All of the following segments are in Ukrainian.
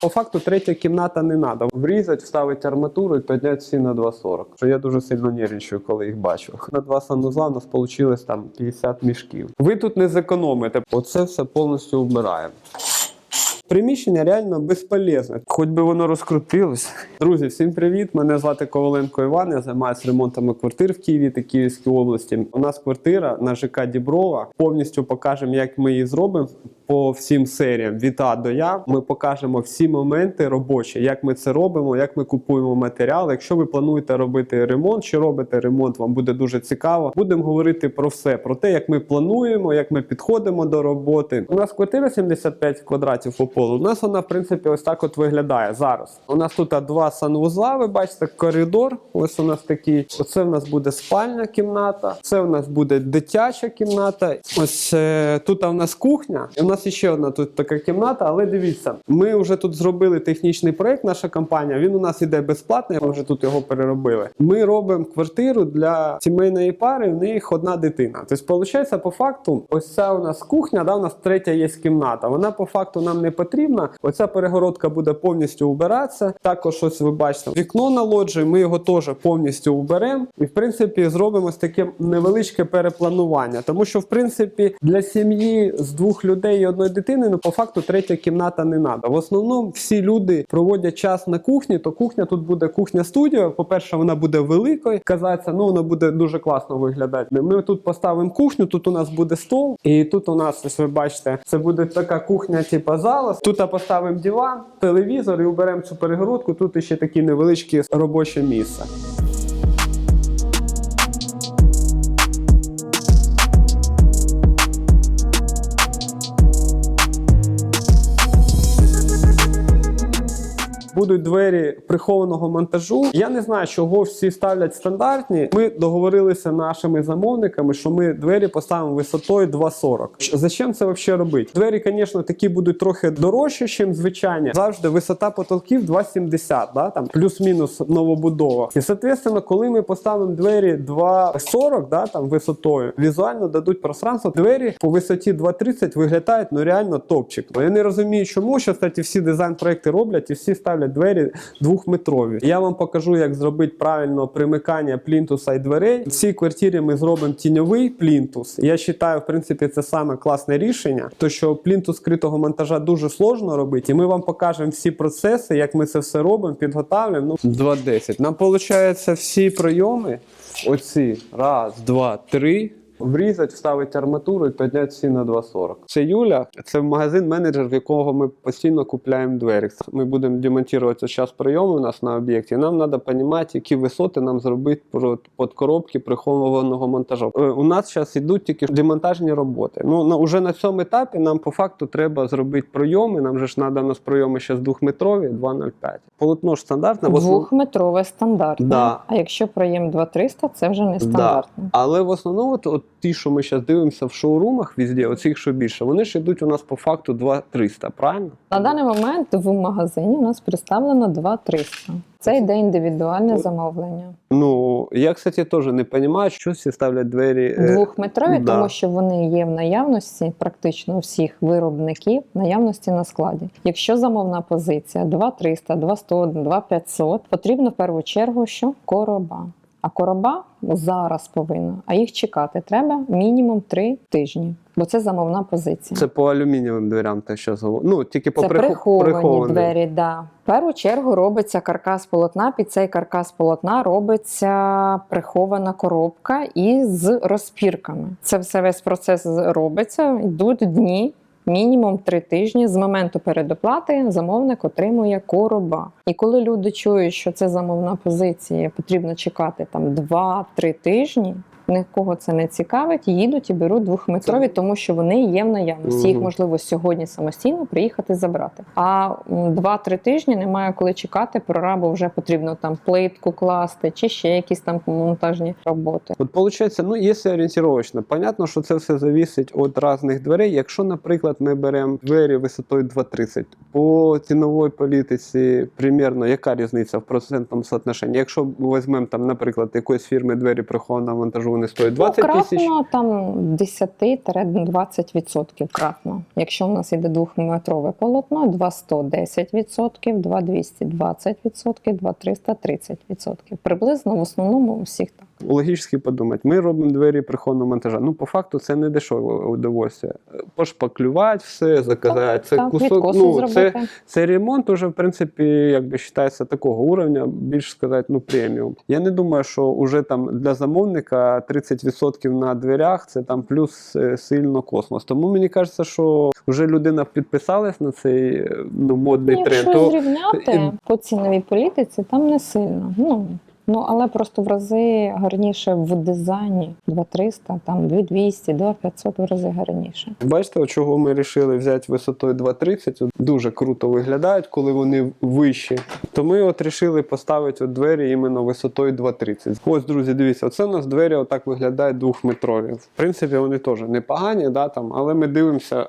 По факту третя кімната не треба. Врізати, вставити арматуру і підняти всі на 2,40. Що я дуже сильно нервничаю, коли їх бачу. На два санузла у нас вийшло там 50 мішків. Ви тут не зекономите. Оце все повністю вбираємо. Приміщення реально безполезне, хоч би воно розкрутилось. Друзі, всім привіт! Мене звати Коваленко Іван. Я займаюся ремонтами квартир в Києві та Київській області. У нас квартира на ЖК Діброва. Повністю покажемо, як ми її зробимо по всім серіям від А до Я. Ми покажемо всі моменти робочі, як ми це робимо, як ми купуємо матеріал. Якщо ви плануєте робити ремонт, чи робите ремонт, вам буде дуже цікаво. Будемо говорити про все: про те, як ми плануємо, як ми підходимо до роботи. У нас квартира 75 квадратів по полу. У нас вона, в принципі, ось так от виглядає зараз. У нас тут два санвузла, ви бачите, коридор. Ось у нас такий. Оце в нас буде спальня кімната. Це у нас буде дитяча кімната. Ось е, тут у нас кухня. У нас ще одна тут така кімната. Але дивіться, ми вже тут зробили технічний проект. Наша компанія. Він у нас іде безплатний. Ми вже тут його переробили. Ми робимо квартиру для сімейної пари. В них одна дитина. Тобто, виходить, по факту, ось ця у нас кухня. Да, у нас третя є кімната. Вона по факту нам не потрібна. Оця перегородка буде повністю убиратися. Також ось ви бачите вікно на лоджії. Ми його теж повністю уберемо. І в принципі зробимо ось таке невеличке перепланування. Тому що, в принципі, для сім'ї з двох людей одної дитини, ну по факту третя кімната не треба. В основному всі люди проводять час на кухні, то кухня тут буде кухня студіо. По-перше, вона буде великою. Казаться, ну вона буде дуже класно виглядати. Ми тут поставимо кухню, тут у нас буде стол, і тут у нас, ось ви бачите, це буде така кухня, типу зала. Тут поставимо диван, телевізор і уберемо цю перегородку. Тут ще такі невеличкі робоче місце. Будуть двері прихованого монтажу. Я не знаю, чого всі ставлять стандартні. Ми договорилися нашими замовниками, що ми двері поставимо висотою 2,40. Зачем це взагалі робити? Двері, звісно, такі будуть трохи дорожчі, ніж звичайні. Завжди висота потолків 2,70, да? там плюс-мінус новобудова. І соответственно, коли ми поставимо двері 2,40, да, там висотою, візуально дадуть пространство. Двері по висоті 2,30 виглядають ну реально топчик. Ну, Я не розумію, чому що кстати, всі дизайн-проекти роблять і всі ставлять двері двохметрові. Я вам покажу, як зробити правильно примикання плінтуса і дверей. В цій квартирі ми зробимо тіньовий плінтус. Я вважаю, в принципі, це саме класне рішення, то що плінтус скритого монтажа дуже сложно робити, і ми вам покажемо всі процеси, як ми це все робимо, підготавлюємо. Ну, 2.10. Нам виходить всі прийоми. Оці раз, два, три. Врізати, вставити арматуру і підняти всі на 2,40. Це Юля, це магазин-менеджер, в якого ми постійно купляємо двері. Ми будемо демонтувати зараз прийоми у нас на об'єкті. Нам треба розуміти, які висоти нам зробити під коробки прихованого монтажу. Е, У нас зараз йдуть тільки демонтажні роботи. Ну на уже на цьому етапі нам по факту треба зробити прийоми. Нам же ж треба у нас прийоми зараз двохметрові, 2,05. Полотно ж стандартне. Двохметрове стандартне. Да. А якщо проєм 2300, це вже не Да. Але в основному от ті, що ми зараз дивимося в шоурумах везде, оцих, що більше, вони ж йдуть у нас по факту 2-300, правильно? На даний момент в магазині у нас представлено 2300. Це йде індивідуальне замовлення. Ну, я, кстати, теж не розумію, що всі ставлять двері. е, Двохметрові, да. тому що вони є в наявності практично у всіх виробників наявності на складі. Якщо замовна позиція 2300, 2100, 2500, потрібно в першу чергу що короба. А короба зараз повинна, а їх чекати треба мінімум 3 тижні, бо це замовна позиція. Це по алюмінієвим дверям, те, що зговор... Ну, тільки по Це прихо- приховані прихованим. двері. Да. В першу чергу робиться каркас полотна. Під цей каркас полотна робиться прихована коробка із розпірками. Це все весь процес робиться. Йдуть дні. Мінімум три тижні з моменту передоплати замовник отримує короба. І коли люди чують, що це замовна позиція, потрібно чекати там 2-3 тижні. Нікого це не цікавить, їдуть і беруть двохметрові, тому що вони є в наявності. Їх можливо сьогодні самостійно приїхати забрати. А м, 2-3 тижні немає коли чекати. Прорабу вже потрібно там плитку класти чи ще якісь там монтажні роботи. От виходить, ну, якщо орієнтировочно, понятно, що це все залежить від різних дверей. Якщо, наприклад, ми беремо двері висотою 2,30, по ціновій політиці примірно яка різниця в процентному соотношенні? Якщо візьмемо там, наприклад, якоїсь фірми двері прихованого монтажу, вони стоять? 20 ну, тисяч? кратно там 10-20% кратно. Якщо у нас йде двохметрове полотно, 200 10%, 2200 20%, 2300 30%. Приблизно в основному у всіх так. Логічно подумати, ми робимо двері прихованого монтажа. Ну, по факту, це не дешеве удовольствие. Пошпаклювати все, заказати. Це так, кусок. Ну, це, це ремонт уже, в принципі, якби вважається такого уровня, більш сказати, ну, преміум. Я не думаю, що вже там для замовника 30% на дверях це там плюс е, сильно космос. Тому мені кажеться, що вже людина підписалась на цей е, ну, модний Ну, тренд. Якщо То зрівняти по ціновій політиці, там не сильно. Ну, ну але просто в рази гарніше в дизайні 2300, там 2200, 2500 в рази гарніше. Бачите, чого ми вирішили взяти висотою 2,30. От Дуже круто виглядають, коли вони вищі. То ми от вирішили поставити от двері іменно висотою 2,30. Ось, друзі, дивіться, оце у нас двері отак виглядають двохметрові. В принципі, вони теж непогані, да, там, але ми дивимося,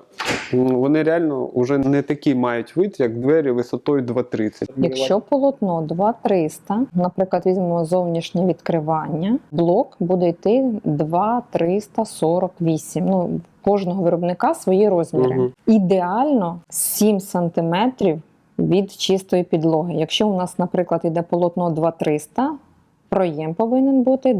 вони реально вже не такі мають вид, як двері висотою 2,30. Якщо полотно 2300, наприклад, візьмемо зовнішнє відкривання, блок буде йти 2348. Ну, кожного виробника свої розміри. Угу. Ідеально 7 см від чистої підлоги. Якщо у нас, наприклад, йде полотно 2300, проєм повинен бути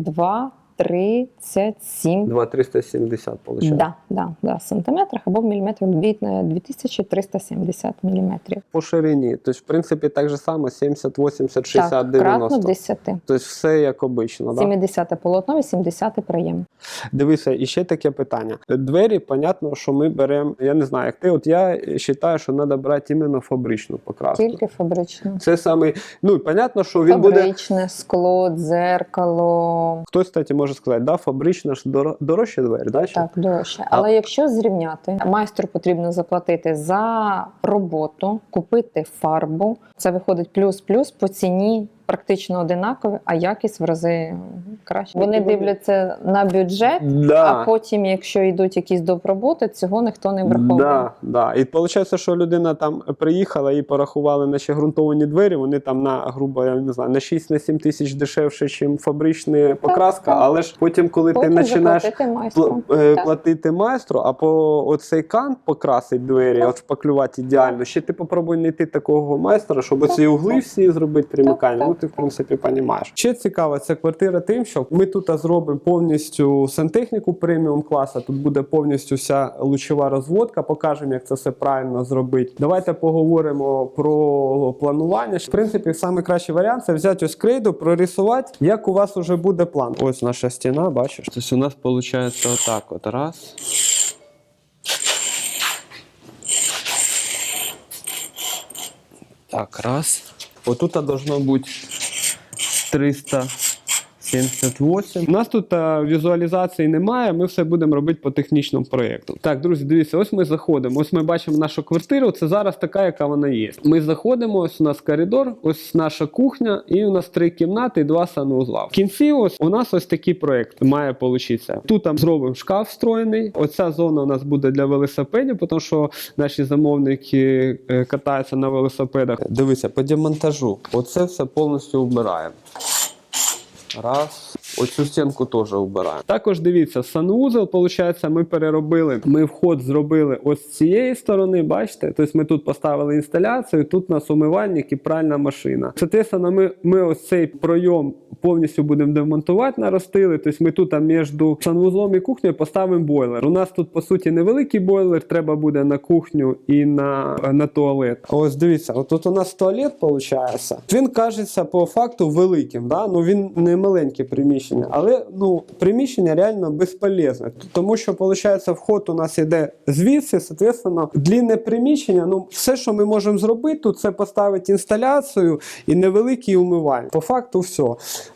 2,37 2,370 виходить. Да, да, да, сантиметрах або в міліметрах е, 2370 міліметрів. По ширині. Тобто, в принципі, так же само 70, 80, 60, так, кратно 90. 10. Тобто все як обично. Да? 70 полотно, 80 проєм. Дивися, і ще таке питання. Двері, понятно, що ми беремо. Я не знаю, як ти. От я вважаю, що треба брати іменно фабричну покраску. Тільки фабричне. Це саме, ну понятно, що він буде. Фабричне, скло, дзеркало. Хтось, кстати, може сказати, да, фабрична ж доро- дорожча двері, да? Так, дорожче. Але якщо зрівняти, майстру потрібно заплатити за роботу, купити фарбу. Це виходить плюс-плюс по ціні практично одинакові, а якість в рази краще. Вони дивляться на бюджет. Да. А потім, якщо йдуть якісь довроботи, цього ніхто не враховує. Да, да. І виходить, що людина там приїхала і порахували наші ґрунтовані двері. Вони там на грубо, я не знаю, на 6-7 тисяч дешевше, ніж фабрична покраска. так. Але ж потім, коли Потім ти починаєш майстру. е, платити майстру, а по оцей кант покрасить двері, Так. от шпаклювати ідеально. Ще ти попробуй знайти такого майстра, щоб Так, оці угли всі зробити примикання. Ти в принципі розумієш. Ще цікава ця квартира тим, що ми тут зробимо повністю сантехніку преміум класу. Тут буде повністю вся лучова розводка. Покажемо, як це все правильно зробити. Давайте поговоримо про планування. В принципі, найкращий варіант це взяти ось крейду, прорисувати, як у вас вже буде план. Ось наша стіна, бачиш? Тобто у нас виходить отак: от раз. Так, раз. Отут должно быть 300. 78. У нас тут а, візуалізації немає, ми все будемо робити по технічному проєкту. Так, друзі, дивіться, ось ми заходимо. Ось ми бачимо нашу квартиру. Це зараз така, яка вона є. Ми заходимо, ось у нас коридор, ось наша кухня, і у нас три кімнати і два санузла. В кінці, ось у нас ось такий проєкт має получитися. Тут там зробимо шкаф встроєний. Оця зона у нас буде для велосипедів, тому що наші замовники е, катаються на велосипедах. Дивися, по демонтажу. Оце все повністю вбираємо. Раз. Оцю стінку теж вбираємо. Також дивіться, санвузол, виходить, ми переробили. Ми вход зробили ось з цієї сторони, бачите? Тобто ми тут поставили інсталяцію, тут у нас умивальник і пральна машина. Соответственно, ми, ми ось цей пройом повністю будемо демонтувати, наростили. Тобто ми тут між санвузлом і кухнею поставимо бойлер. У нас тут, по суті, невеликий бойлер, треба буде на кухню і на, на туалет. Ось дивіться, тут у нас туалет виходить. Він кажеться по факту великим, да? ну він не маленьке приміщення, але ну, приміщення реально безполезне. Тому що виходить, вход у нас іде звідси, соответственно, длінне приміщення. Ну, все, що ми можемо зробити, це поставити інсталяцію і невеликий умивальник. По факту, все.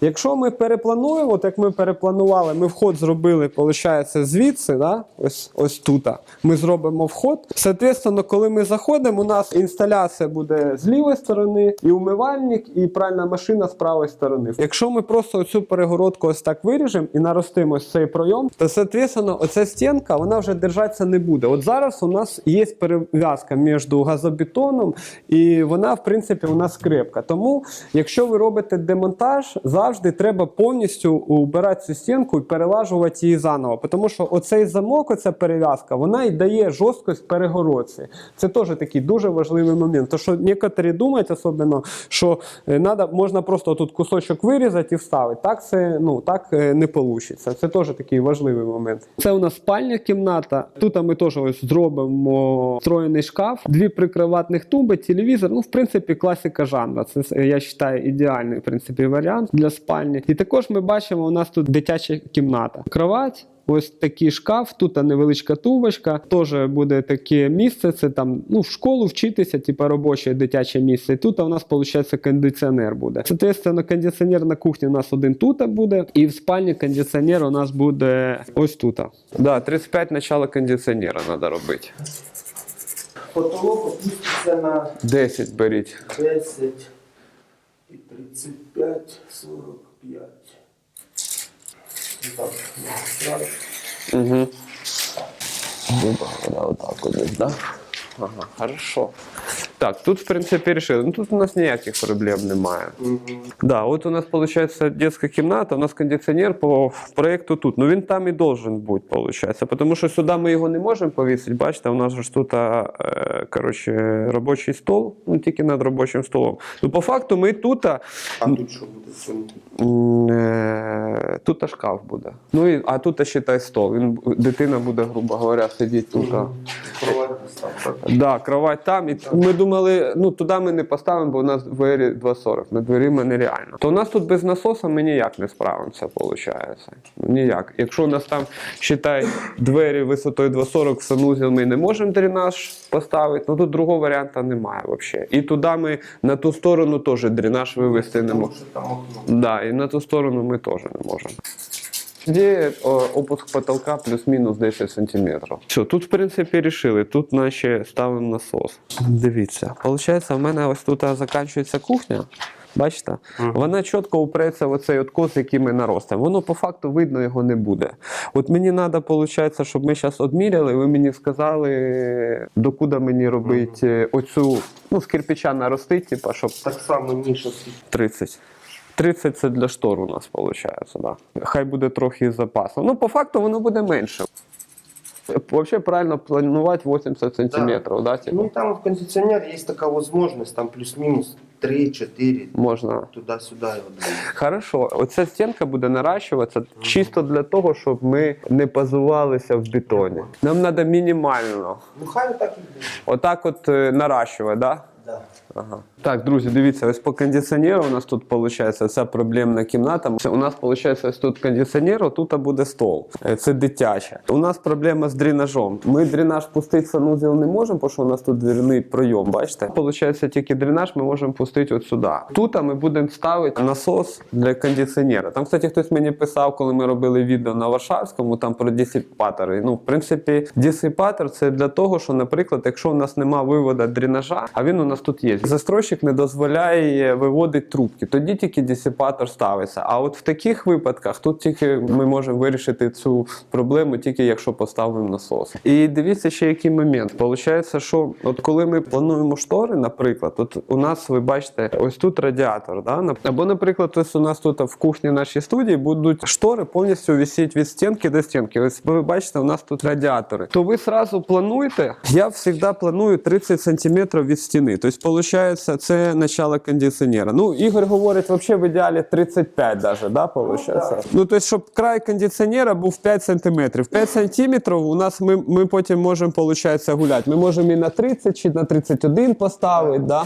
Якщо ми переплануємо, от як ми перепланували, ми вход зробили, виходить, звідси, да? ось, ось тут. Ми зробимо вход. Соответственно, коли ми заходимо, у нас інсталяція буде з лівої сторони, і умивальник, і пральна машина з правої сторони. Якщо ми просто цю перегородку жорстко ось так виріжемо і наростимо цей пройом, то, соответственно, оця стінка вона вже держатися не буде. От зараз у нас є перев'язка між газобетоном, і вона, в принципі, у нас крепка. Тому, якщо ви робите демонтаж, завжди треба повністю убирати цю стінку і перелажувати її заново. Тому що оцей замок, оця перев'язка, вона і дає жорсткость перегородці. Це теж такий дуже важливий момент. То що некоторі думають, особливо, що е, надо, можна просто тут кусочок вирізати і вставити. Так це ну так е, не вийде. Це теж такий важливий момент. Це у нас спальня кімната. Тут ми теж ось зробимо встроєний шкаф, дві прикроватних туби, телевізор. Ну, в принципі, класика жанру. Це я вважаю ідеальний в принципі варіант для спальні. І також ми бачимо, у нас тут дитяча кімната. Кровать. Ось такий шкаф, тут невеличка тумбочка, теж буде таке місце. Це там ну, в школу вчитися, типу робоче дитяче місце. І тут у нас виходить кондиціонер буде. Соответственно, кондиціонер на кухні у нас один тут буде, і в спальні кондиціонер у нас буде ось тут. Да, 35 начало кондиціонера треба робити. Потолок опуститься на 10 беріть. 10 і 35, 45. Угу. Вот так вот да? Ага, хорошо. Так, тут, в принципі, решили. Ну тут у нас ніяких проблем немає. Да, от у нас получается детская кімната, у нас кондиціонер по проекту тут. Ну він там і должен бути, получается. Тому що сюди ми його не можемо повісити. Бачите, у нас ж тут е, коротше, робочий стол, ну тільки над робочим столом. Ну, по факту, ми тут. А тут що буде цьому? Е, Тут шкаф буде. Ну і а тут считай стол. Він дитина буде, грубо говоря, сидіти тут. Кровать так? Да, кровать там. І ми думали, ну туди ми не поставимо, бо у нас двері 2,40. На двері ми нереально. То у нас тут без насоса ми ніяк не справимося, виходить. Ну, ніяк. Якщо у нас там считай двері висотою 2,40 в санузел, ми не можемо дренаж поставити. Ну тут другого варіанту немає взагалі. І туди ми на ту сторону теж дренаж вивести не можемо. Да, і на ту сторону ми теж не можемо. Де опуск потолка плюс-мінус 10 сантиметрів. Все, тут, в принципі, рішили. Тут наші ставимо насос. Дивіться. Получається, в мене ось тут закінчується кухня. Бачите? Вона чітко упреться в оцей откос, який ми наростимо. Воно по факту видно його не буде. От мені треба, виходить, щоб ми зараз одміряли, ви мені сказали, докуди мені робити оцю, ну, з кирпича наростити, типа, щоб Так само ніша 30. 30 це для штор у нас виходить, да. Хай буде трохи з запасом. Ну, по факту воно буде менше. Взагалі правильно планувати 80 сантиметрів, да. типу, Ну там в кондиціонері є така можливість, там плюс-мінус 3-4, можна. туди-сюди. Хорошо, оця стінка буде наращуватися чисто для того, щоб ми не позувалися в бетоні. Нам треба мінімально. Ну хай так і буде. Отак от е, наращувати, да? Да. Ага. Так, друзі, дивіться, ось по кондиціонеру у нас тут виходить ця проблемна кімната. У нас виходить ось тут кондиціонер, тут буде стол. Е, Це дитяче. У нас проблема з дренажом. Ми дренаж пустити в санузел не можемо, бо що у нас тут двірний пройом. Бачите? Получається, тільки дренаж ми можемо пустити от сюди. Тут ми будемо ставити насос для кондиціонера. Там, кстати, хтось мені писав, коли ми робили відео на Варшавському, там про дисипатори. Ну, в принципі, дисипатор це для того, що, наприклад, якщо у нас немає виводу дренажа, а він у нас тут є. Застройщик не дозволяє виводити трубки. Тоді тільки дисипатор ставиться. А от в таких випадках тут тільки ми можемо вирішити цю проблему, тільки якщо поставимо насос. І дивіться ще який момент. Получається, що от коли ми плануємо штори, наприклад, от у нас ви бачите, ось тут радіатор. Да? Або, наприклад, ось у нас тут в кухні нашій студії будуть штори повністю висіти від стінки до стінки. Ось ви бачите, у нас тут радіатори. То ви сразу плануєте. Я завжди планую 30 см від стіни. Тобто, виходить, це начало кондиціонера. Ну, Ігор говорить, взагалі в ідеалі 35 даже, да, виходить? Ну, тобто, щоб край кондиціонера був 5 см. 5 см у нас ми, ми потім можемо, виходить, гуляти. Ми можемо і на 30 чи на 31 поставити, да?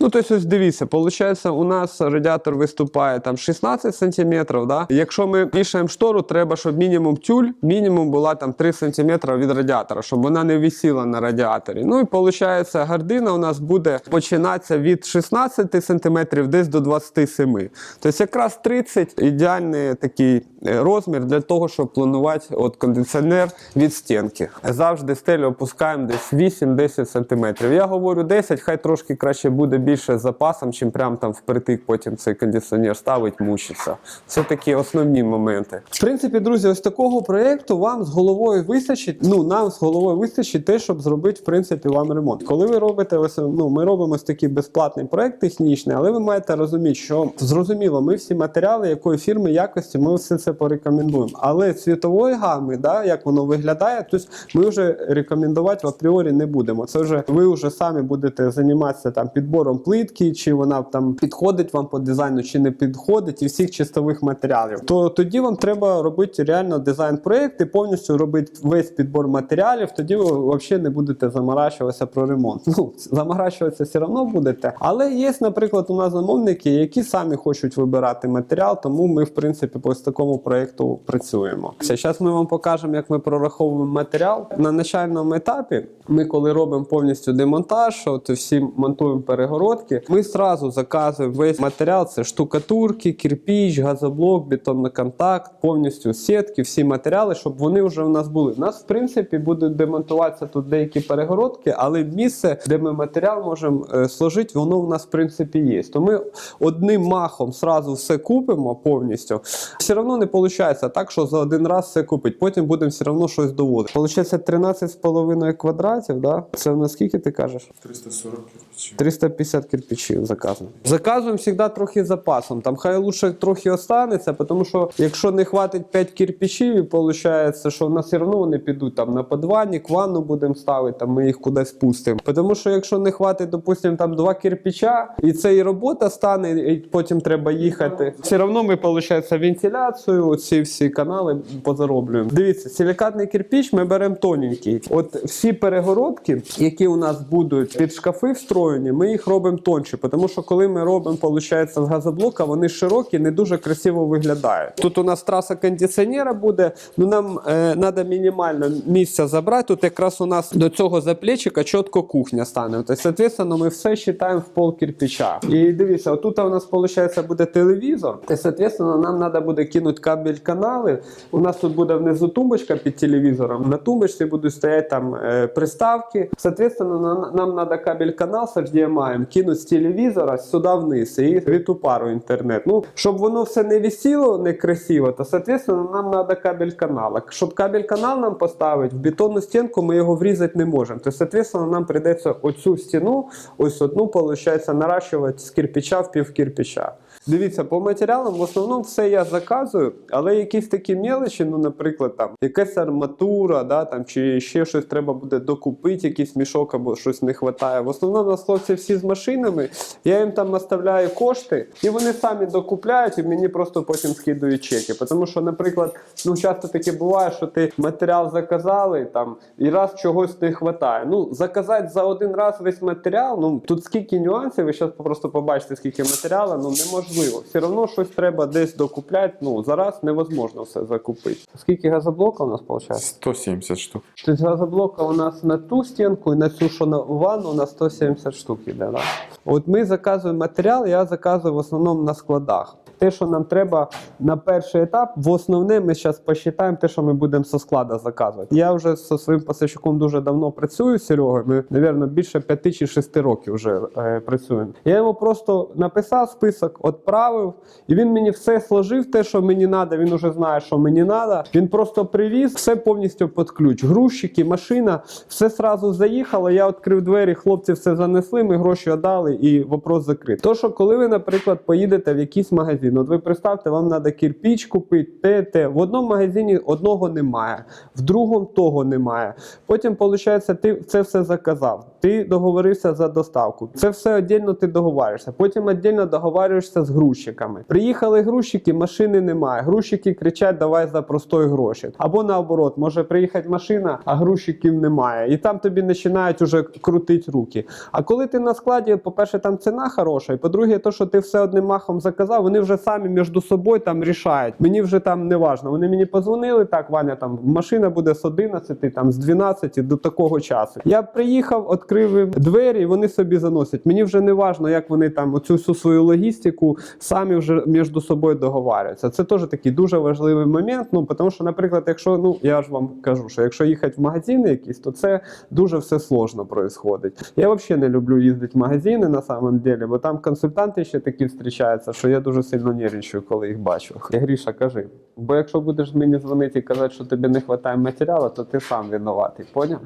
Ну, тобто, ось дивіться, виходить, у нас радіатор виступає там 16 см, да? Якщо ми вішаємо штору, треба, щоб мінімум тюль, мінімум була там 3 см від радіатора, щоб вона не висіла на радіаторі. Ну і виходить, гардина у нас буде починатися від від 16 см десь до 27 Тобто якраз 30 ідеальний такий е, розмір для того, щоб планувати от кондиціонер від стінки. Завжди стелю опускаємо десь 8-10 см. Я говорю 10, хай трошки краще буде більше з запасом, чим прям там впритик потім цей кондиціонер ставить, мучиться. Це такі основні моменти. В принципі, друзі, ось такого проєкту вам з головою вистачить. Ну, нам з головою вистачить те, щоб зробити в принципі вам ремонт. Коли ви робите ось, ну, ми робимо ось такий безплатний проєкт технічний, але ви маєте розуміти, що зрозуміло, ми всі матеріали, якої фірми якості, ми все це порекомендуємо. Але цвітової гами, да, як воно виглядає, тобто ми вже рекомендувати в апріорі не будемо. Це вже ви вже самі будете займатися там підбором плитки, чи вона там підходить вам по дизайну, чи не підходить, і всіх чистових матеріалів. То тоді вам треба робити реально дизайн-проєкт і повністю робити весь підбор матеріалів. Тоді ви взагалі не будете заморачуватися про ремонт. Ну заморачуватися все одно будете. Але є, наприклад, у нас замовники, які самі хочуть вибирати матеріал, тому ми, в принципі, по такому проєкту працюємо. Зараз ми вам покажемо, як ми прораховуємо матеріал. На начальному етапі ми, коли робимо повністю демонтаж, от всі монтуємо перегородки, ми зразу заказуємо весь матеріал: це штукатурки, кирпіч, газоблок, бетонний контакт, повністю сітки, всі матеріали, щоб вони вже у нас були. У нас, в принципі, будуть демонтуватися тут деякі перегородки, але місце, де ми матеріал можемо е, сложити, воно у нас в принципі є. То ми одним махом сразу все купимо повністю. Все одно не виходить так, що за один раз все купить. Потім будемо все одно щось доводити. Получається 13,5 квадратів, да? Це на скільки ти кажеш? 340 кирпичів. 350 кирпичів заказуємо. Заказуємо завжди трохи запасом. Там хай лучше трохи останеться, тому що якщо не хватить 5 кирпичів, і виходить, що в нас все одно вони підуть там на подвальник, ванну будемо ставити, там ми їх кудись пустимо. Тому що якщо не хватить, допустимо, там 2 кирпича, і це і робота стане, і потім треба їхати. Все одно ми, виходить, вентиляцію, ці всі канали позароблюємо. Дивіться, силікатний кирпич ми беремо тоненький. От всі перегородки, які у нас будуть під шкафи встроєні, ми їх робимо тонші, тому що коли ми робимо, виходить, з газоблока, вони широкі, не дуже красиво виглядають. Тут у нас траса кондиціонера буде, ну нам е, треба мінімально місця забрати. Тут якраз у нас до цього заплечика чітко кухня стане. Тобто, соответственно, ми все вважаємо в пол кирпича. І дивіться, отут у нас виходить буде телевізор. І, соответственно, нам треба буде кинути кабель канали. У нас тут буде внизу тумбочка під телевізором. На тумбочці будуть стояти там е, приставки. Соответственно, нам треба кабель канал з HDMI кинути з телевізора сюди вниз і в эту пару інтернет. Ну, щоб воно все не висіло некрасиво, то соответственно нам треба кабель канала. Щоб кабель канал нам поставити, в бетонну стінку ми його врізати не можемо. То, соответственно, нам прийдеться оцю стіну, ось одну, виходить, наращивать с кирпича в пив кирпича. Дивіться, по матеріалам в основному все я заказую, але якісь такі мелочі, ну, наприклад, там якась арматура, да, там, чи ще щось треба буде докупити, якийсь мішок або щось не вистачає. В основному у нас хлопці всі з машинами, я їм там наставляю кошти, і вони самі докупляють, і мені просто потім скидують чеки. Тому що, наприклад, ну часто таке буває, що ти матеріал заказали там і раз чогось не вистачає. Ну, заказати за один раз весь матеріал, ну тут скільки нюансів, ви зараз просто побачите, скільки матеріалу, ну неможливо. Все одно щось треба десь докупляти. Ну зараз невозможно все закупити. Скільки газоблока у нас виходить? 170 штук. Тобто газоблока у нас на ту стінку і на цю, що на ванну, на 170 штук іде. Да? От ми заказуємо матеріал, я заказую в основному на складах. Те, що нам треба на перший етап, в основне ми зараз посчитаємо те, що ми будемо зі склада заказувати. Я вже зі своїм поставщиком дуже давно працюю Серегою. Ми, мабуть, більше 5 чи 6 років вже е, працюємо. Я йому просто написав список, відправив, і він мені все сложив, те, що мені треба. Він вже знає, що мені треба. Він просто привіз, все повністю під ключ. Грузчики, машина, все сразу заїхало. Я відкрив двері, хлопці все занесли, ми гроші віддали і вопрос закритий. То, що коли ви, наприклад, поїдете в якийсь магазин, от ви представте, вам треба кирпіч купити, те, те. В одному магазині одного немає, в другому того немає. Потім, виходить, ти це все заказав. Ти договорився за доставку. Це все віддільно ти договаришся. Потім віддільно договарюєшся з грузчиками. Приїхали грузчики, машини немає. Грузчики кричать, давай за простої гроші. Або наоборот, може приїхати машина, а грузчиків немає. І там тобі починають уже крутити руки. А коли ти на складі, по-перше, там ціна хороша, і по-друге, то, що ти все одним махом заказав, вони вже самі між собою там рішають. Мені вже там не важно. Вони мені позвонили, так, Ваня, там машина буде з 11, там з 12 до такого часу. Я приїхав, відкрив двері, і вони собі заносять. Мені вже не важно, як вони там оцю всю свою логістику самі вже між собою договарюються. Це теж такий дуже важливий момент. Ну тому що, наприклад, якщо ну я ж вам кажу, що якщо їхати в магазини якісь, то це дуже все сложно происходить. Я взагалі не люблю їздити в магазини на самом деле, бо там консультанти ще такі зустрічаються, що я дуже сильно нервничаю, коли їх бачу. Я Гріша, кажи. Бо якщо будеш мені дзвонити і казати, що тобі не вистачає матеріалу, то ти сам винуватий, поняв?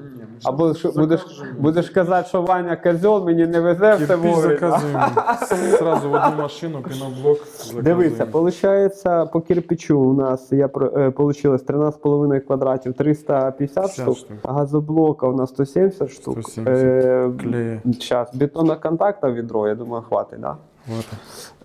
Або що, будеш, будеш казати, що Ваня козьол, мені не везе все вовремя. Сразу в одну машину, піноблок заказуємо. Дивися, виходить, по кирпичу у нас я про- е, 13,5 квадратів, 350 штук, штук. газоблока у нас 170 штук. 170. Е, Клея. бетонна контакта відро, я думаю, хватить, да? Вот.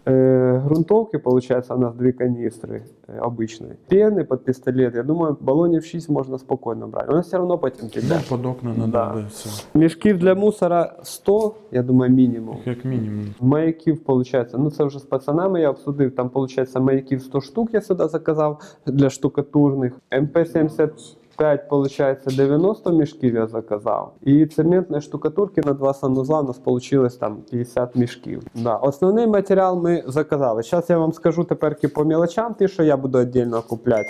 Э, грунтовки, получается, у нас две канистры э, обычные. Пены под пистолет, я думаю, баллонів 6 можна спокійно брати. У нас все одно потім Ну, піде. под окна надо, Да. да, все. Мішків для мусора 100, я думаю, мінімум. Як мінімум. Маяків, получается, ну це вже з пацанами я обсудив. Там, получается, маяків 100 штук я сюди заказав для штукатурних. МП-75, получается, 90 мішків я заказав. І цементної штукатурки на два санузла у нас вийшло там 50 мішків. Да. Основний матеріал ми заказали. Зараз я вам скажу тепер по мілочам, ті, що я буду віддільно купляти.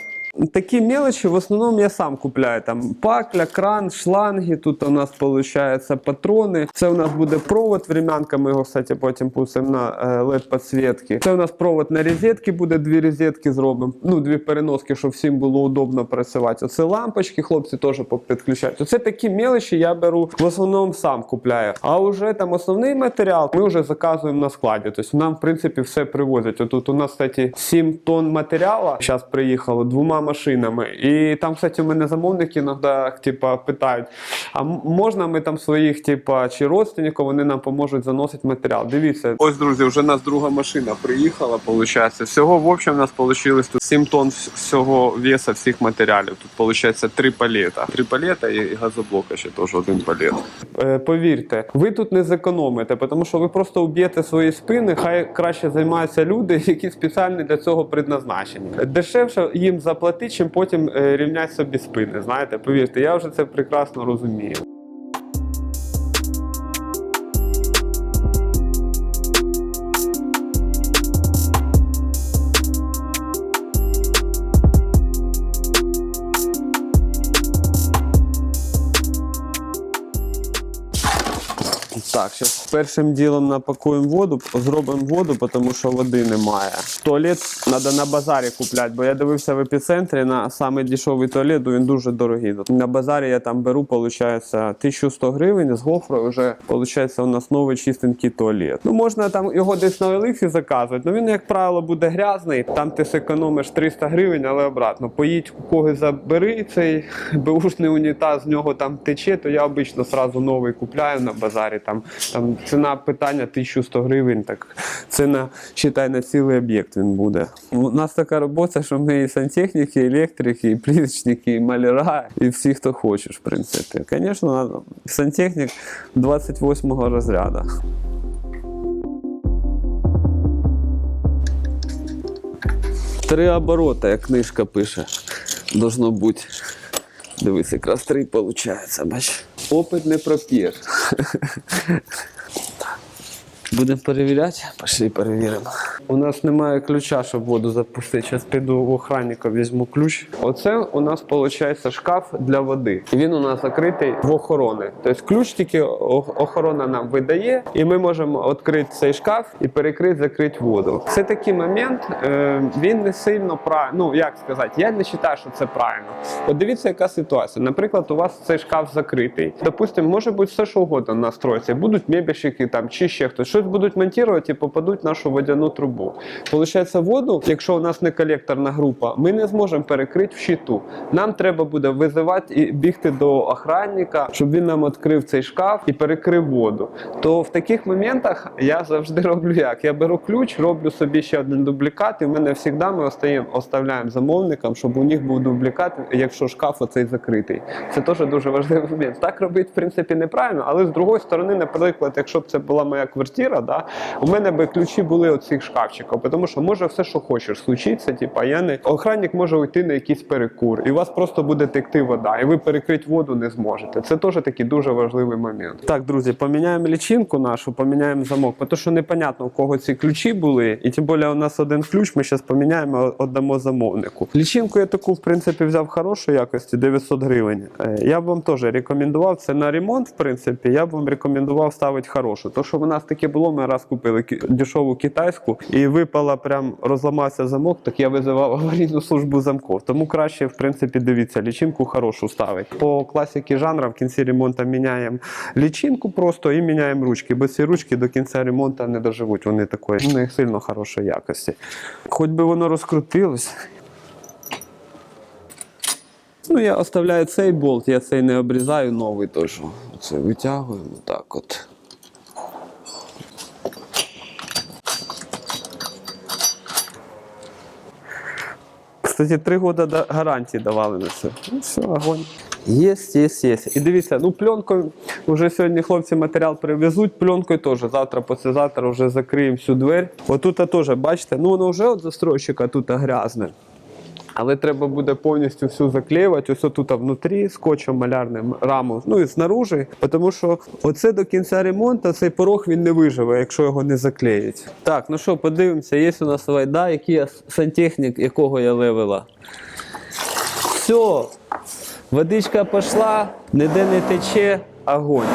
Такі мелочі в основному я сам купляю. Там пакля, кран, шланги. Тут у нас виходить патрони. Це у нас буде провод, времянка. Ми його, кстати, потім пустимо на е, LED підсвітки. Це у нас провод на розетки буде, дві розетки зробимо. Ну, дві переноски, щоб всім було удобно працювати. Оце лампочки, хлопці теж підключають. Оце такі мелочі я беру в основному сам купляю. А вже там основний матеріал ми вже заказуємо на складі. Тобто нам, в принципі, все привозять. Отут у нас, кстати, 7 тонн матеріалу. Зараз приїхало двома машинами. І там, кстати, у мене замовники іноді типа, питають: а можна ми там своїх, типа, чи родственників, вони нам поможуть заносити матеріал. Дивіться, ось, друзі, вже у нас друга машина приїхала, виходить. Всього, в общем, у нас вийшло тут 7 тонн всього веса всіх матеріалів. Тут, виходить, три палета. Три палета і газоблока ще теж один палет. Е, повірте, ви тут не зекономите, тому що ви просто уб'єте свої спини. Хай краще займаються люди, які спеціально для цього предназначені. Дешевше їм заплатити, чим потім е, рівнять собі спини. Знаєте, повірте, я вже це прекрасно розумію. Першим ділом напакуємо воду, зробимо воду, тому що води немає. Туалет треба на базарі купляти, бо я дивився в епіцентрі на самий дешевий туалет, він дуже дорогий. На базарі я там беру, виходить, 1100 гривень з гофрою вже виходить, у нас новий чистенький туалет. Ну можна там його десь на Олексі заказувати, але він, як правило, буде грязний. Там ти зекономиш 300 гривень, але обратно. Поїдь у когось забери цей беушний унітаз, з нього там тече, то я обично сразу новий купляю на базарі. Там, там ціна питання 1100 гривень, так це на считай на цілий об'єкт він буде. У нас така робота, що ми і сантехніки, і електрики, і плівочники, і маляра, і всі, хто хочеш, в принципі. Звісно, сантехнік 28 го розряду. Три оборота, як книжка пише. Должно бути. Дивись, якраз три виходить, бач. Опит не проп'єш. Будемо перевіряти? Пішли перевіримо. У нас немає ключа, щоб воду запустити. Зараз піду у охранника, візьму ключ. Оце у нас виходить шкаф для води. І він у нас закритий в охорони. Тобто ключ тільки охорона нам видає, і ми можемо відкрити цей шкаф і перекрити, закрити воду. Це такий момент, е, він не сильно правильно. Ну як сказати, я не вважаю, що це правильно. От дивіться, яка ситуація. Наприклад, у вас цей шкаф закритий. Допустимо, може бути все, що угодно настроїться. Будуть мебельщики там чи ще хтось. Щось будуть монтувати і попадуть в нашу водяну трубу. Получається, воду, якщо у нас не колекторна група, ми не зможемо перекрити в щиту. Нам треба буде визивати і бігти до охранника, щоб він нам відкрив цей шкаф і перекрив воду. То в таких моментах я завжди роблю як? Я беру ключ, роблю собі ще один дублікат, і в мене завжди ми оставляємо замовникам, щоб у них був дублікат, якщо шкаф оцей закритий. Це теж дуже важливий момент. Так робити, в принципі, неправильно, але з другої сторони, наприклад, якщо б це була моя квартира. Квартира, да, у мене би ключі були от цих шкафчиків, тому що може все, що хочеш, случиться. Типа я не охранник може уйти на якийсь перекур, і у вас просто буде текти вода, і ви перекрити воду не зможете. Це теж такий дуже важливий момент. Так, друзі, поміняємо лічинку нашу, поміняємо замок, тому що непонятно у кого ці ключі були, і тим більше у нас один ключ. Ми зараз поміняємо, віддамо замовнику. Лічинку я таку, в принципі, взяв хорошої якості 900 гривень. Е, Я б вам теж рекомендував це на ремонт. В принципі, я б вам рекомендував ставити хорошу. То, що в нас таке було, ми раз купили дешеву китайську і випала, прям розламався замок. Так я визивав аварійну службу замков. Тому краще, в принципі, дивіться, лічинку хорошу ставить. По класіки жанру в кінці ремонту міняємо лічинку просто і міняємо ручки. Бо ці ручки до кінця ремонту не доживуть. Вони такої не сильно хорошої якості. Хоч би воно розкрутилось. Ну, я оставляю цей болт, я цей не обрізаю, новий теж. Оце витягуємо так от. Кстати, три роки гарантії давали на це. Ну, все, огонь. Єсть, єсть, єсть. І дивіться, ну пленкою вже сьогодні хлопці матеріал привезуть, пленкою теж завтра, післязавтра вже закриємо всю двері. Отут теж, бачите, ну воно вже от застройщика тут грязне. Але треба буде повністю всю заклеювати, ось тут внутрі, скотчем малярним раму, ну і знаружи, тому що оце до кінця ремонту цей порог він не виживе, якщо його не заклеїть. Так, ну що, подивимося, є у нас вайда, який я сантехнік, якого я левела. Все, водичка пішла, ніде не тече, огонь.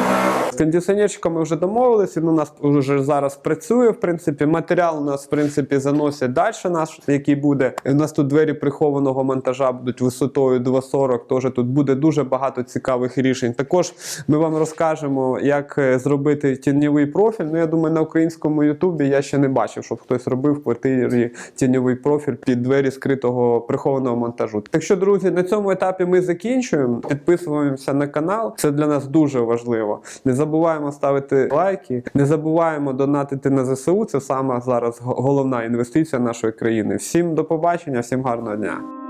З кондиціонерчиком ми вже домовилися, він у нас вже зараз працює. В принципі, матеріал у нас в принципі заносять далі наш, який буде. У нас тут двері прихованого монтажа будуть висотою 2,40. Теж тут буде дуже багато цікавих рішень. Також ми вам розкажемо, як е, зробити тіньовий профіль. Ну я думаю, на українському Ютубі я ще не бачив, щоб хтось робив в квартирі тіньовий профіль під двері скритого прихованого монтажу. Так що, друзі, на цьому етапі ми закінчуємо. Підписуємося на канал. Це для нас дуже важливо. Не забуваємо ставити лайки, не забуваємо донатити на ЗСУ. Це саме зараз головна інвестиція нашої країни. Всім до побачення, всім гарного дня.